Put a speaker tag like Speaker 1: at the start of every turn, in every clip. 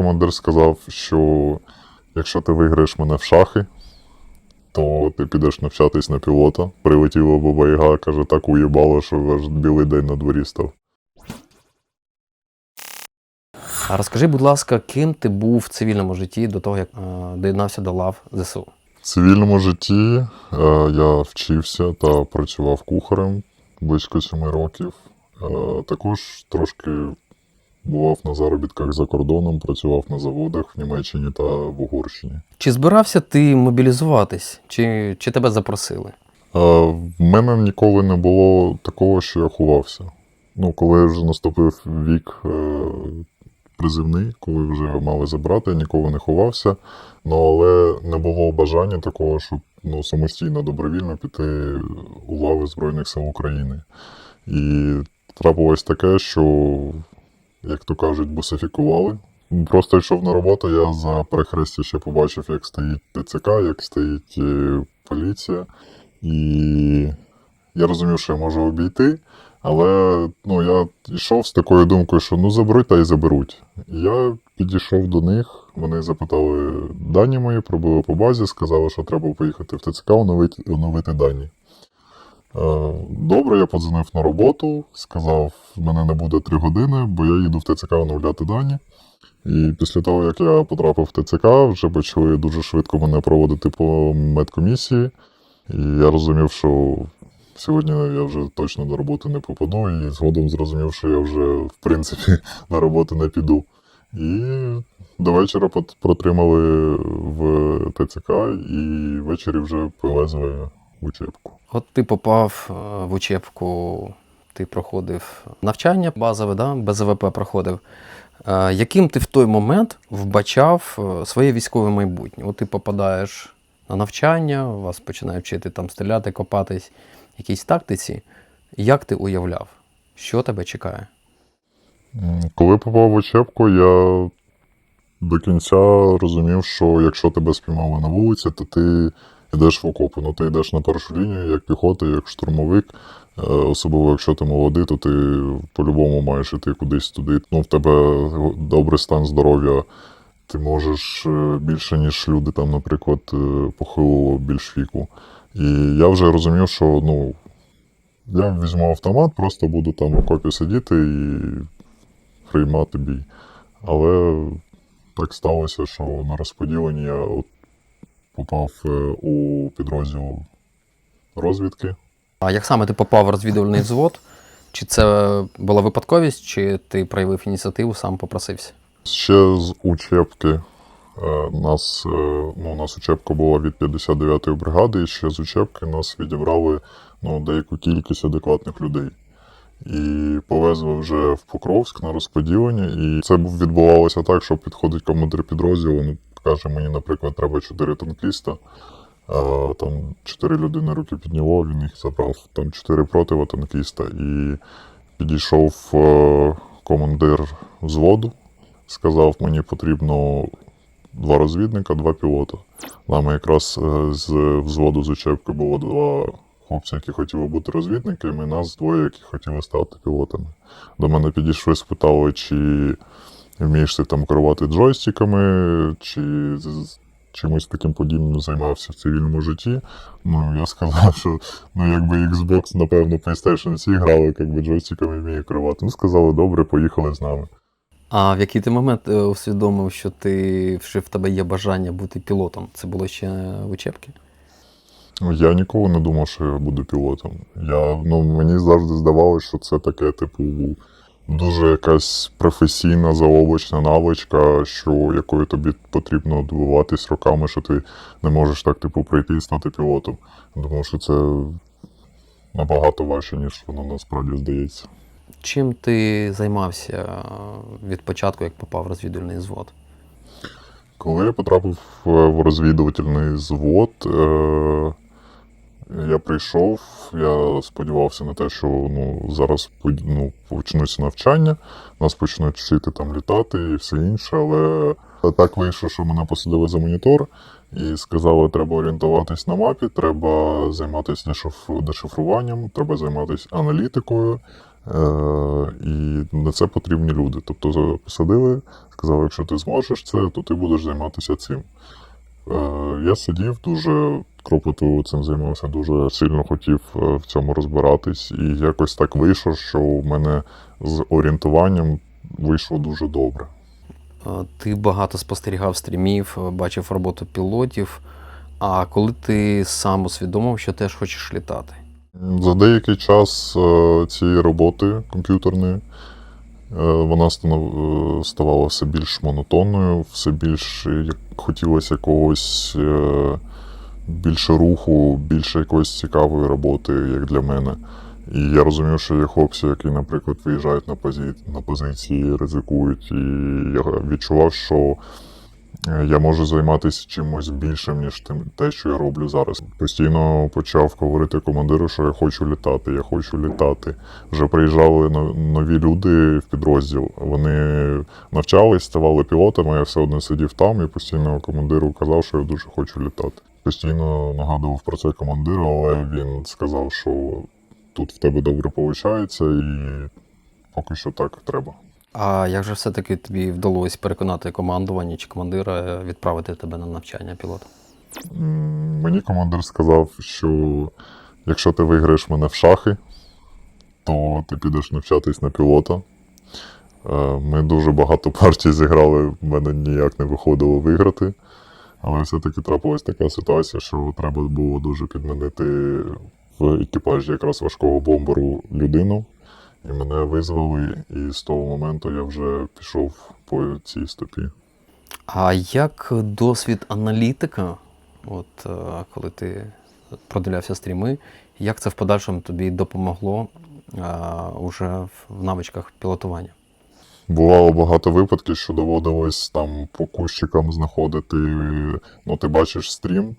Speaker 1: командир сказав, що якщо ти виграєш мене в шахи, то ти підеш навчатись на пілота. Прилетіла баба Яга, каже, так уїбало, що аж білий день на дворі став.
Speaker 2: А розкажи, будь ласка, ким ти був в цивільному житті до того, як е, доєднався до лав ЗСУ?
Speaker 1: В цивільному житті е, я вчився та працював кухарем близько семи років. Е, також трошки бував на заробітках за кордоном, працював на заводах в Німеччині та в Угорщині.
Speaker 2: Чи збирався ти мобілізуватись, чи, чи тебе запросили?
Speaker 1: Е, В мене ніколи не було такого, що я ховався. Ну, коли я вже наступив вік е, призивний, коли вже мали забрати, я ніколи не ховався. Ну, але не було бажання такого, щоб ну, самостійно, добровільно піти у лави Збройних сил України. І трапилось таке, що, як то кажуть, бусифікували. Просто йшов на роботу, я за перехрестя ще побачив, як стоїть ТЦК, як стоїть е, поліція. І я розумів, що я можу обійти, але ну, я йшов з такою думкою, що ну заберуть та й заберуть. Я підійшов до них, вони запитали дані мої, пробили по базі, сказали, що треба поїхати в ТЦК, оновити, оновити дані. Е, Добре, я подзвонив на роботу, сказав, мене не буде три години, бо я їду в ТЦК оновляти дані. І після того, як я потрапив в ТЦК, вже почали дуже швидко мене проводити по медкомісії. І я розумів, що сьогодні я вже точно до роботи не попаду, і згодом зрозумів, що я вже, в принципі, на роботу не піду. І до вечора протримали в ТЦК, і ввечері вже повезли в учебку.
Speaker 2: От ти попав е, в учебку, ти проходив навчання базове, да? БЗВП проходив. Е, Яким ти в той момент вбачав е, своє військове майбутнє? От ти попадаєш на навчання, вас починають вчити там стріляти, копатись, якійсь тактиці. Як ти уявляв, що тебе чекає?
Speaker 1: Коли попав в учебку, я до кінця розумів, що якщо тебе спіймали на вулиці, то ти йдеш в окопи. Ну, ти йдеш на першу лінію, як піхота, як штурмовик. Е, Особливо, якщо ти молодий, то ти по-любому маєш іти кудись туди. Ну, в тебе добрий стан здоров'я. Ти можеш е, більше, ніж люди, там, наприклад, е, похилого більш віку. І я вже розумів, що ну, я візьму автомат, просто буду там в окопі сидіти і приймати бій. Але так сталося, що на розподіленні я от попав е, у підрозділ розвідки.
Speaker 2: А як саме ти попав в розвідувальний взвод? Чи це була випадковість, чи ти проявив ініціативу, сам попросився?
Speaker 1: Ще з учебки. е, Нас, е, ну, у нас учебка була від 59-ї бригади, і ще з учебки нас відібрали ну, деяку кількість адекватних людей. І повезли вже в Покровськ на розподілення. І це відбувалося так, що підходить командир підрозділу, ну, каже мені, наприклад, треба 4 танкіста. А, там 4 людини руки підняло, він їх забрав. Там 4 противотанкіста. І підійшов е, командир взводу, сказав, мені потрібно два розвідника, два пілота. Нами якраз е, з взводу з учебки було два хлопці, які хотіли бути розвідниками, і нас двоє, які хотіли стати пілотами. До мене підійшли, спитали, чи вмієш ти там керувати джойстиками, чи чимось таким подібним займався в цивільному житті. Ну, я сказав, що ну, якби Xbox, напевно, PlayStation всі грали, якби джойстиками вміє керувати. Ну, сказали, добре, поїхали з нами.
Speaker 2: А в який ти момент е, усвідомив, що ти що в тебе є бажання бути пілотом? Це було ще в учебці?
Speaker 1: Ну, Я ніколи не думав, що я буду пілотом. Я, ну, мені завжди здавалося, що це таке, типу, дуже якась професійна заоблачна навичка, що якою тобі потрібно добиватись роками, що ти не можеш так, типу, прийти і стати пілотом. Думав, що це набагато важче, ніж воно насправді здається.
Speaker 2: Чим ти займався від початку, як попав в розвідувальний взвод?
Speaker 1: Коли я потрапив е, в розвідувальний звод, е, я прийшов, я сподівався на те, що ну, зараз ну, почнуться навчання, нас почнуть вчити там літати і все інше, але так вийшло, що мене посадили за монітор і сказали, треба орієнтуватись на мапі, треба займатися дешифруванням, треба займатися аналітикою, Е, і на це потрібні люди. Тобто посадили, сказали, якщо ти зможеш це, то ти будеш займатися цим. Е, я сидів дуже кропотливо цим займався, дуже сильно хотів е, в цьому розбиратись. І якось так вийшло, що в мене з орієнтуванням вийшло дуже добре.
Speaker 2: Е, Ти багато спостерігав стрімів, е, бачив роботу пілотів. А коли ти сам усвідомив, що теж хочеш літати?
Speaker 1: За деякий час цієї роботи комп'ютерної вона ставала все більш монотонною, все більш хотілося якогось більше руху, більше якоїсь цікавої роботи, як для мене. І я розумів, що є хлопці, які, наприклад, виїжджають на, позі... на позиції, ризикують, і я відчував, що я можу займатися чимось більшим, ніж тим, те, що я роблю зараз. Постійно почав говорити командиру, що я хочу літати, я хочу літати. Вже приїжджали нові люди в підрозділ. Вони навчались, ставали пілотами, я все одно сидів там і постійно командиру казав, що я дуже хочу літати. Постійно нагадував про це командиру, але він сказав, що тут в тебе добре виходить, і поки що так треба.
Speaker 2: А як же все-таки тобі вдалося переконати командування чи командира е, відправити тебе на навчання пілота?
Speaker 1: Мені командир сказав, що якщо ти виграєш мене в шахи, то ти підеш навчатись на пілота. Е, Ми дуже багато партій зіграли, в мене ніяк не виходило виграти. Але все-таки трапилась така ситуація, що треба було дуже підмінити в екіпажі якраз важкого бомберу людину. І мене визвали, і з того моменту я вже пішов по цій стопі.
Speaker 2: А як досвід аналітика, от е, коли ти продивлявся стріми, як це в подальшому тобі допомогло е, уже в навичках пілотування?
Speaker 1: Бувало багато випадків, що доводилось там по кущикам знаходити. Ну, ти бачиш стрім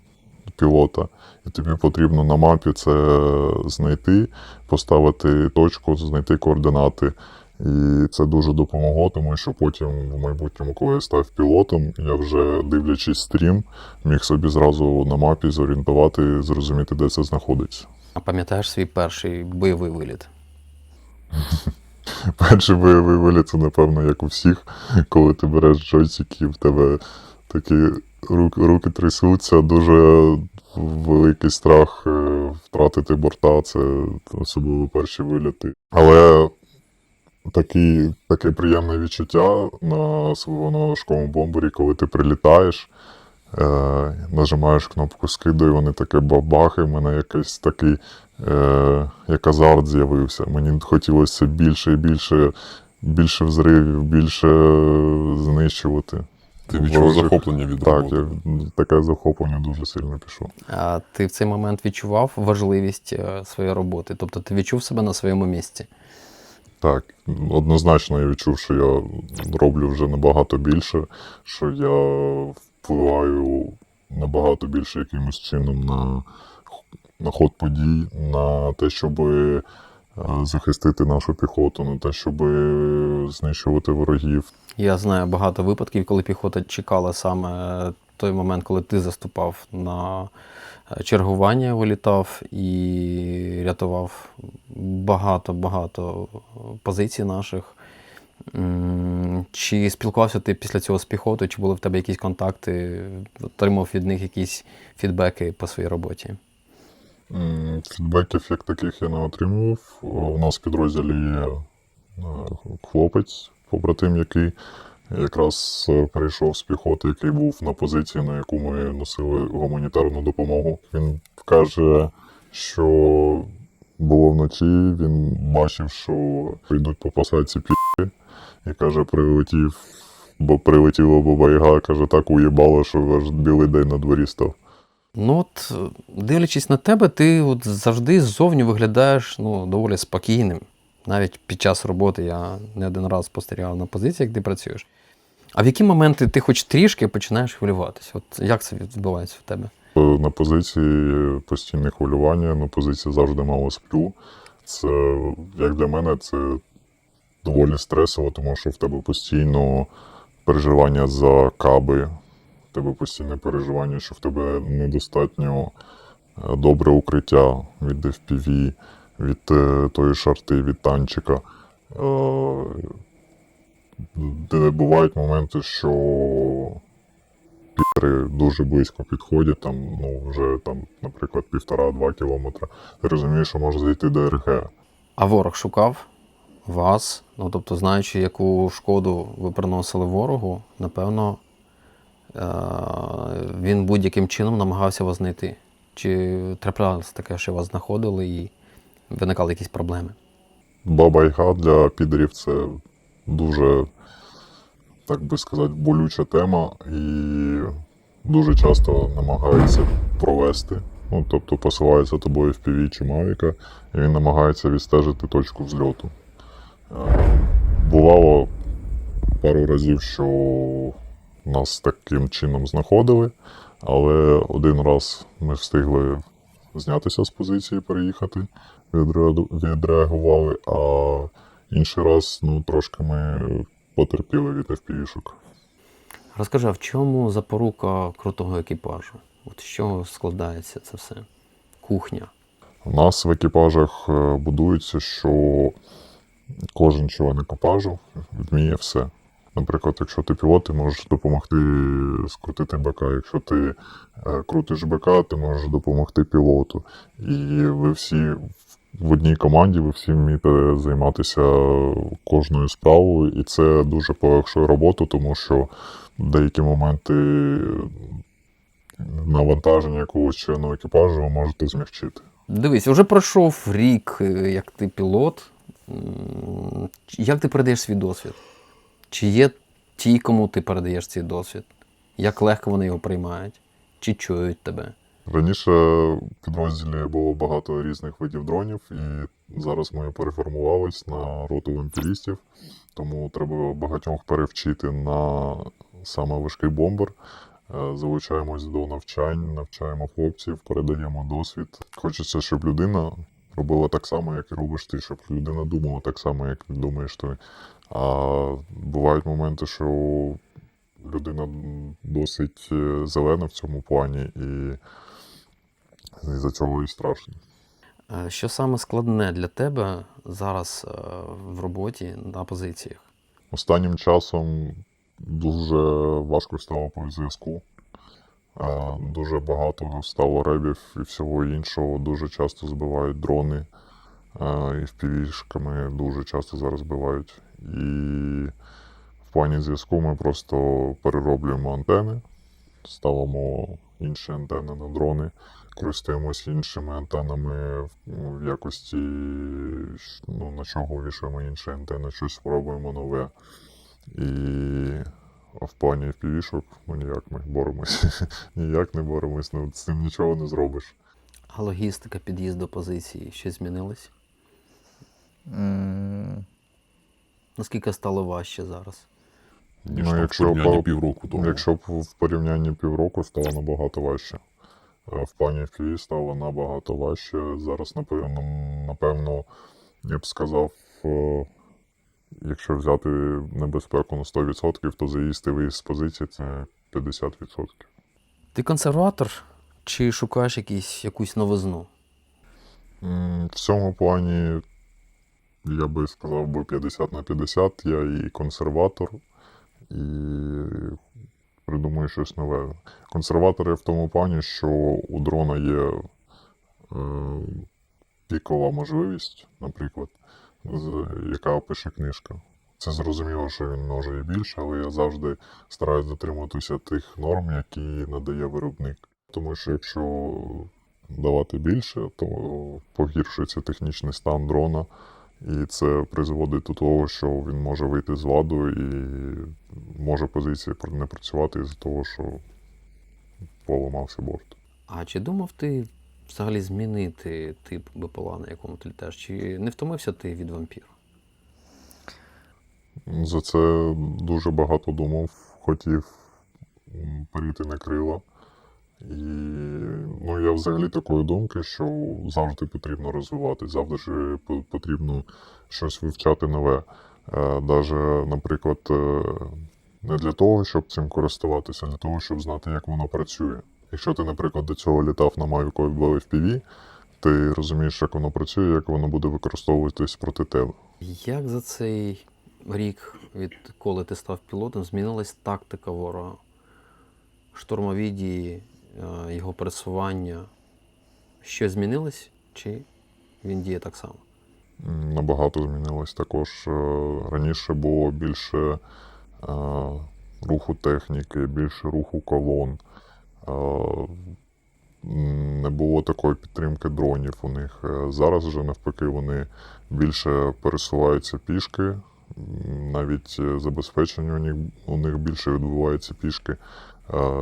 Speaker 1: пілота, і тобі потрібно на мапі це знайти, поставити точку, знайти координати. І це дуже допомогло, тому що потім в майбутньому, коли я став пілотом, я вже дивлячись стрім, міг собі зразу на мапі зорієнтувати, зрозуміти, де це знаходиться.
Speaker 2: А пам'ятаєш свій перший бойовий виліт?
Speaker 1: Перший бойовий виліт, це, напевно, як у всіх, коли ти береш джойстик і в тебе такі руки, руки трясуться, дуже великий страх е, втратити борта, це особливо перші виліти. Але такі, таке приємне відчуття на своєму важкому бомбері, коли ти прилітаєш. Е, нажимаєш кнопку скиду, і вони таке бабахи. У мене якийсь такий е, як азарт з'явився. Мені хотілося більше і більше, більше взривів, більше знищувати.
Speaker 3: Ти відчув захоплення від
Speaker 1: Так,
Speaker 3: роботи.
Speaker 1: я, таке захоплення дуже сильно пішло.
Speaker 2: А ти в цей момент відчував важливість е, своєї роботи? Тобто ти відчув себе на своєму місці?
Speaker 1: Так, однозначно я відчув, що я роблю вже набагато більше, що я впливаю набагато більше якимось чином на, на ход подій, на те, щоб е, захистити нашу піхоту, на те, щоб знищувати ворогів.
Speaker 2: Я знаю багато випадків, коли піхота чекала саме той момент, коли ти заступав на е, чергування, вилітав і рятував багато-багато позицій наших. Чи спілкувався ти після цього з піхотою, чи були в тебе якісь контакти, отримав від них якісь фідбеки по своїй роботі?
Speaker 1: Фідбеків як таких я не отримував. У нас в підрозділі є хлопець, побратим, який якраз е, перейшов з піхоти, який був на позиції, на яку ми носили гуманітарну допомогу. Він каже, що було вночі, він бачив, що йдуть по посадці пі, і каже, прилетів, бо прилетіло баба-яга, каже, так уїбало, що аж білий день на дворі став.
Speaker 2: Ну от, е, дивлячись на тебе, ти от завжди ззовні виглядаєш ну, доволі спокійним. Навіть під час роботи я не один раз спостерігав на позиціях, де працюєш. А в які моменти ти хоч трішки починаєш хвилюватися? От як це відбувається в тебе?
Speaker 1: На позиції постійне хвилювання, на позиції завжди мало сплю. Це, як для мене, це доволі стресово, тому що в тебе постійно переживання за каби, в тебе постійне переживання, що в тебе недостатньо е, добре укриття від FPV, від е, тої шарти, від танчика. Е, Де бувають моменти, що пітери дуже близько підходять, там, ну, вже там, наприклад, півтора-два кілометри. Ти розумієш, що може зайти до РГ.
Speaker 2: А ворог шукав вас, ну тобто, знаючи, яку шкоду ви приносили ворогу, напевно, е- він будь-яким чином намагався вас знайти. Чи траплялося таке, що вас знаходили і виникали якісь проблеми?
Speaker 1: Баба Яга для підерів це дуже, так би сказати, болюча тема і дуже часто намагаються провести. Ну, тобто посилається тобою в піві чи Мавіка, і він намагається відстежити точку взльоту. Е, Бувало пару разів, що нас таким чином знаходили, але один раз ми встигли знятися з позиції, переїхати, відреагували, а інший раз ну, трошки ми потерпіли від FPV-шок.
Speaker 2: Розкажи, а в чому запорука крутого екіпажу? От з чого складається це все? Кухня.
Speaker 1: У нас в екіпажах е, будується, що кожен член екіпажу вміє все. Наприклад, якщо ти пілот, ти можеш допомогти скрутити БК. Якщо ти е, крутиш БК, ти можеш допомогти пілоту. І ви всі в одній команді, ви всі вмієте займатися кожною справою, і це дуже полегшує роботу, тому що деякі моменти навантаження якогось члену екіпажу ви можете змягчити.
Speaker 2: Дивись, вже пройшов рік, е, як ти пілот. Як ти передаєш свій досвід? Чи є ті, кому ти передаєш цей досвід? Як легко вони його приймають? Чи чують тебе?
Speaker 1: Раніше в підрозділі було багато різних видів дронів, і зараз ми переформувались на роту вампірістів, тому треба багатьох перевчити на саме важкий бомбер. Е, Залучаємось до навчань, навчаємо хлопців, передаємо досвід. Хочеться, щоб людина робила так само, як і робиш ти, щоб людина думала так само, як думаєш ти. А бувають моменти, що людина досить е, зелена в цьому плані, і за цього і страшно.
Speaker 2: Е, Що саме складне для тебе зараз е, в роботі на позиціях?
Speaker 1: Останнім часом дуже важко стало по зв'язку. Дуже багато стало ребів і всього іншого. Дуже часто збивають дрони і впівішками дуже часто зараз збивають. І в плані зв'язку ми просто перероблюємо антени, ставимо інші антени на дрони, користуємося іншими антенами в- в якості, ну, на чого вішаємо інші антени, щось спробуємо нове. І в плані впівішок, ну ніяк ми боремось. ніяк не боремось, ну з цим нічого не зробиш.
Speaker 2: А логістика під'їзду позиції щось змінилось?
Speaker 3: М,
Speaker 2: Наскільки стало важче зараз?
Speaker 4: Ніж
Speaker 1: Ну, якщо
Speaker 4: в порівнянні півроку тому.
Speaker 1: Якщо б в порівнянні півроку стало набагато важче. Е, В плані FPV стало набагато важче. Зараз, напевно, напевно, я б сказав, е, якщо взяти небезпеку на 100%, то заїзд і виїзд з позиції це 50%.
Speaker 2: Ти консерватор чи шукаєш якісь, якусь новизну?
Speaker 1: В цьому плані я би сказав би 50 на 50. Я і консерватор, і придумую щось нове. Консерватор я в тому плані, що у дрона є е, пікова можливість, наприклад, яка пише книжка. Це зрозуміло, що він може і більше, але я завжди стараюсь дотримуватися тих норм, які надає виробник. Тому що якщо давати більше, то погіршується технічний стан дрона, і це призводить до того, що він може вийти з ладу і може позиція не працювати із-за того, що поламався борт.
Speaker 2: А чи думав ти взагалі змінити тип БПЛА, на якому ти літаєш? Чи не втомився ти від вампіру?
Speaker 1: За це дуже багато думав, хотів перейти на крила. І ну, я взагалі такої думки, що завжди потрібно розвивати, завжди потрібно щось вивчати нове. Е, Даже, наприклад, е, не для того, щоб цим користуватися, а для того, щоб знати, як воно працює. Якщо ти, наприклад, до цього літав на Mavic FPV, ти розумієш, як воно працює, як воно буде використовуватись проти тебе.
Speaker 2: Як за цей рік, відколи ти став пілотом, змінилась тактика ворога? Штурмові дії, е, його пересування? Щось змінилось? Чи він діє так само?
Speaker 1: Набагато змінилось також. Е, Раніше було більше е, руху техніки, більше руху колон. Е, Не було такої підтримки дронів у них. Е, Зараз вже навпаки вони більше пересуваються пішки. Навіть е, забезпечення у них, у них більше відбувається пішки.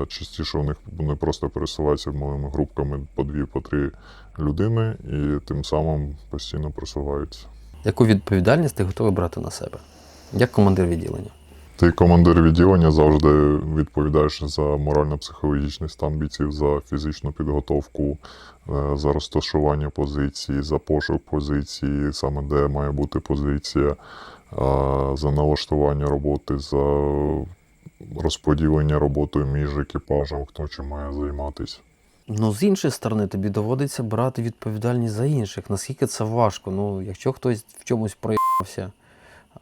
Speaker 1: Частіше у них вони просто пересуваються малими групками по дві, по три людини, і тим самим постійно просуваються.
Speaker 2: Яку відповідальність ти готовий брати на себе? Як командир відділення?
Speaker 1: Ти командир відділення завжди відповідаєш за морально-психологічний стан бійців, за фізичну підготовку, е, за розташування позиції, за пошук позиції, саме де має бути позиція, е, за налаштування роботи, за розподілення роботою між екіпажем, хто чим має займатися.
Speaker 2: Ну, з іншої сторони, тобі доводиться брати відповідальність за інших. Наскільки це важко? Ну, якщо хтось в чомусь проявився,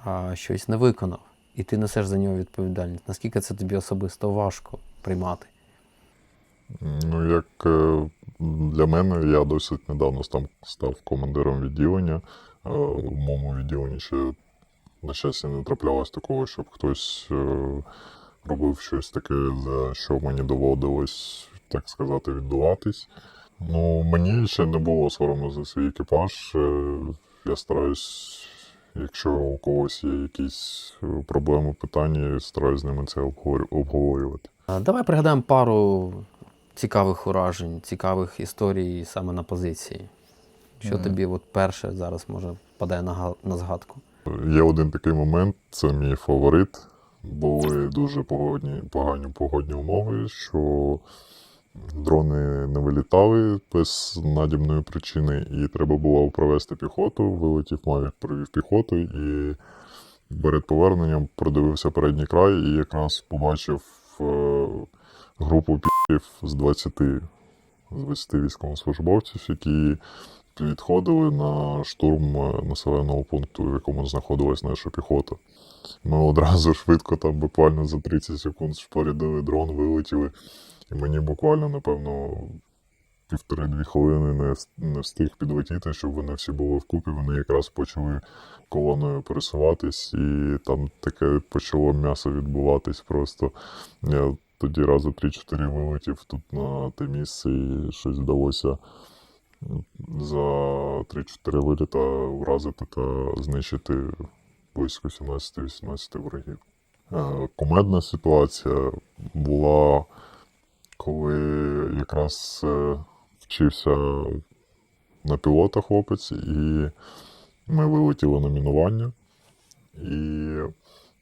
Speaker 2: а щось не виконав, і ти несеш за нього відповідальність, наскільки це тобі особисто важко приймати?
Speaker 1: Ну, як е, для мене, я досить недавно став, став командиром відділення. Е, У моєму відділенні ще, на щастя, не траплялось такого, щоб хтось е, робив щось таке, за що мені доводилось, так сказати, віддуватись. Ну, мені ще не було соромно за свій екіпаж. Е, Я стараюсь, якщо у когось є якісь е, проблеми, питання, стараюсь з ними це обговор- обговорювати.
Speaker 2: Давай пригадаємо пару цікавих уражень, цікавих історій саме на позиції. Що
Speaker 1: Мгм.
Speaker 2: тобі от перше зараз може впадає на, на згадку?
Speaker 1: Є один такий момент, це мій фаворит. Були дуже погодні, погані погодні умови, що дрони не вилітали без надібної причини, і треба було провести піхоту. Вилетів Мавік, провів піхоту, і перед поверненням продивився передній край і якраз побачив е, групу пів з 20, з 20 військовослужбовців, які підходили на штурм е, населеного пункту, в якому знаходилась наша піхота. Ми одразу швидко, там буквально за 30 секунд спорядили дрон, вилетіли. І мені буквально, напевно, півтори-дві хвилини не, встиг підлетіти, щоб вони всі були вкупі. Вони якраз почали колоною пересуватись, і там таке почало м'ясо відбуватись просто. Я тоді рази 3-4 вилетів тут на те місце, і щось вдалося за 3-4 виліта вразити та знищити близько 17-18 ворогів. Е, Кумедна ситуація була, коли якраз е, вчився на пілота хлопець, і ми вилетіли на мінування. І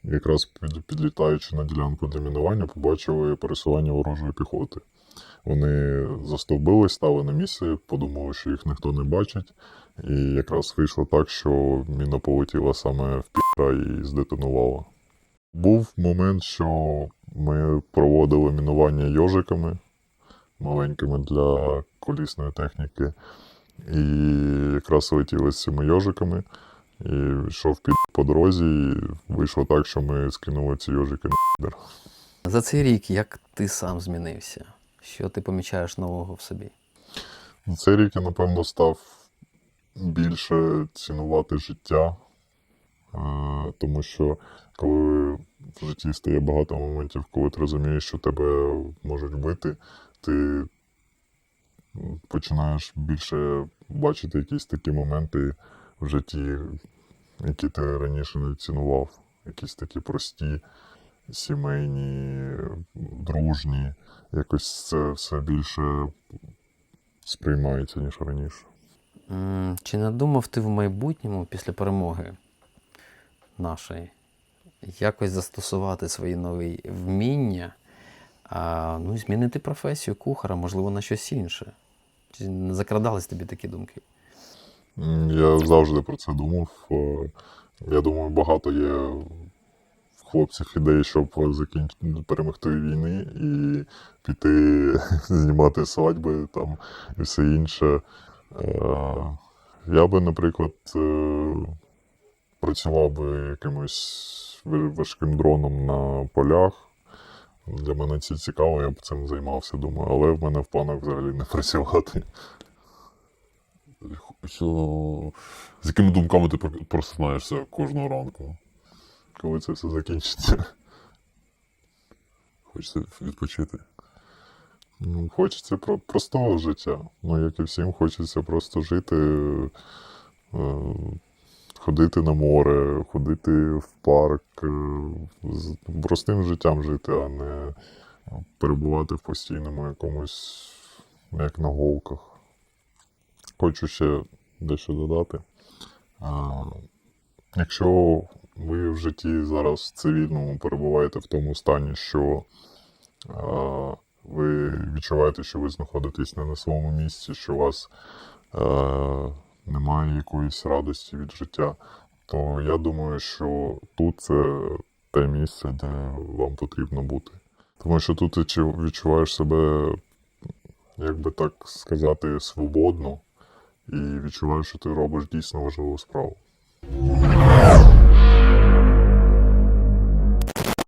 Speaker 1: якраз підлітаючи на ділянку для мінування, побачили пересування ворожої піхоти. Вони застовбились, стали на місці, подумали, що їх ніхто не бачить. І якраз вийшло так, що міна полетіла саме в піра і здетонувала. Був момент, що ми проводили мінування йожиками маленькими для колісної техніки. І якраз летіли з цими йожиками. І йшов під по дорозі, і вийшло так, що ми скинули ці йожики на підер.
Speaker 2: За цей рік як ти сам змінився? Що ти помічаєш нового в собі?
Speaker 1: Цей рік я, напевно, став більше цінувати життя, е, тому що коли в житті стає багато моментів, коли ти розумієш, що тебе можуть бити, ти починаєш більше бачити якісь такі моменти в житті, які ти раніше не цінував. Якісь такі прості, сімейні, дружні. Якось це все більше сприймається, ніж раніше.
Speaker 2: Чи не думав ти в майбутньому після перемоги нашої якось застосувати свої нові вміння, а, ну, змінити професію кухара, можливо, на щось інше? Чи не закрадались тобі такі думки?
Speaker 1: Я завжди про це думав. Е, Я думаю, багато є хлопців ідей, щоб закінчити перемогти війни і піти знімати свадьби там і все інше. Е, Я би, наприклад, е, працював би якимось важким дроном на полях. Для мене це цікаво, я б цим займався, думаю, але в мене в планах взагалі не працювати.
Speaker 3: Що... З якими думками ти про- просинаєшся кожного ранку?
Speaker 1: Коли це все закінчиться.
Speaker 3: Хочеться відпочити.
Speaker 1: Ну, хочеться простого життя. Ну, як і всім, хочеться просто жити, е, ходити на море, ходити в парк, е, з простим життям жити, а не перебувати в постійному якомусь, як на голках. Хочу ще дещо додати. Якщо ви в житті зараз в цивільному перебуваєте в тому стані, що а, ви відчуваєте, що ви знаходитесь не на своєму місці, що у вас е, немає якоїсь радості від життя, то я думаю, що тут це те місце, де вам потрібно бути. Тому що тут ти відчуваєш себе, як би так сказати, свободно, і відчуваєш, що ти робиш дійсно важливу справу.